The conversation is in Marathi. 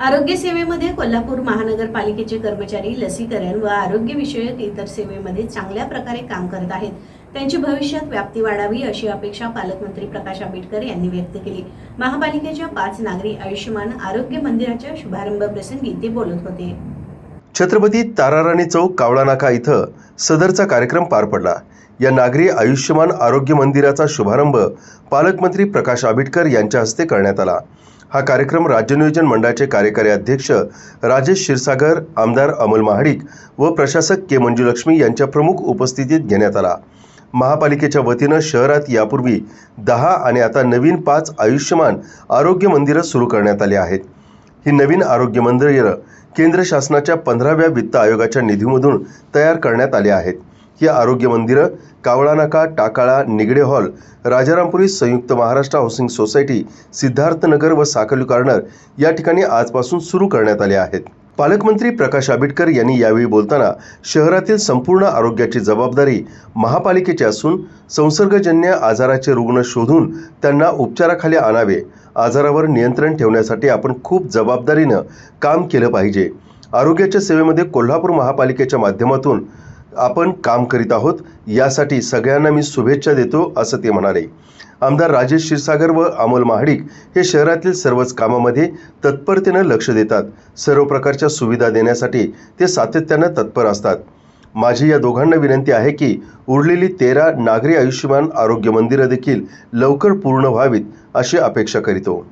आरोग्य सेवेमध्ये कोल्हापूर महानगरपालिकेचे कर्मचारी लसीकरण व आरोग्यविषयक इतर सेवेमध्ये चांगल्या प्रकारे काम करत आहेत. त्यांची भविष्यात व्याप्ती वाढावी अशी अपेक्षा पालकमंत्री प्रकाश आंबेडकर यांनी व्यक्त केली. महापालिकेच्या पाच नागरी आयुष्यमान आरोग्य मंदिराच्या शुभारंभ प्रसंगी ते बोलत होते. छत्रपती ताराराणी चौक कावळा नाका इथं सदरचा कार्यक्रम पार पडला. या नागरी आयुष्यमान आरोग्य मंदिराचा शुभारंभ पालकमंत्री प्रकाश आंबेडकर यांच्या हस्ते करण्यात आला. हा कार्यक्रम राज्य नियोजन मंडळाचे कार्यकारी अध्यक्ष राजेश क्षीरसागर आमदार अमोल महाडिक व प्रशासक के मंजुलक्ष्मी यांच्या प्रमुख उपस्थितीत घेण्यात आला. महापालिकेच्या वतीनं शहरात यापूर्वी दहा आणि आता नवीन पाच आयुष्यमान आरोग्य मंदिरं सुरू करण्यात आली आहेत. ही नवीन आरोग्य मंदिरं केंद्र शासनाच्या पंधराव्या वित्त आयोगाच्या निधीमधून तयार करण्यात आली आहेत. ही आरोग्य मंदिरं कावळा नाका टाकाळा निगडे हॉल राजारामपुरी संयुक्त महाराष्ट्र हाऊसिंग सोसायटी सिद्धार्थनगर व साखली कॉर्नर या ठिकाणी आजपासून सुरू करण्यात आले आहेत. पालकमंत्री प्रकाश आंबेडकर यांनी यावेळी बोलताना शहरातील संपूर्ण आरोग्याची जबाबदारी महापालिकेची असून संसर्गजन्य आजाराचे रुग्ण शोधून त्यांना उपचाराखाली आणावे आजारावर नियंत्रण ठेवण्यासाठी आपण खूप जबाबदारीनं काम केलं पाहिजे. आरोग्याच्या सेवेमध्ये कोल्हापूर महापालिकेच्या माध्यमातून आपण काम करीत आहोत. यासाठी सगळ्यांना मी शुभेच्छा देतो असं ते म्हणाले. आमदार राजेश क्षीरसागर व अमोल महाडिक हे शहरातील सर्वच कामामध्ये तत्परतेनं लक्ष देतात. सर्व प्रकारच्या सुविधा देण्यासाठी ते सातत्यानं तत्पर असतात. माझी या दोघांना विनंती आहे की उरलेली तेरा नागरी आयुष्यमान आरोग्य मंदिरं देखील लवकर पूर्ण व्हावीत अशी अपेक्षा करीतो.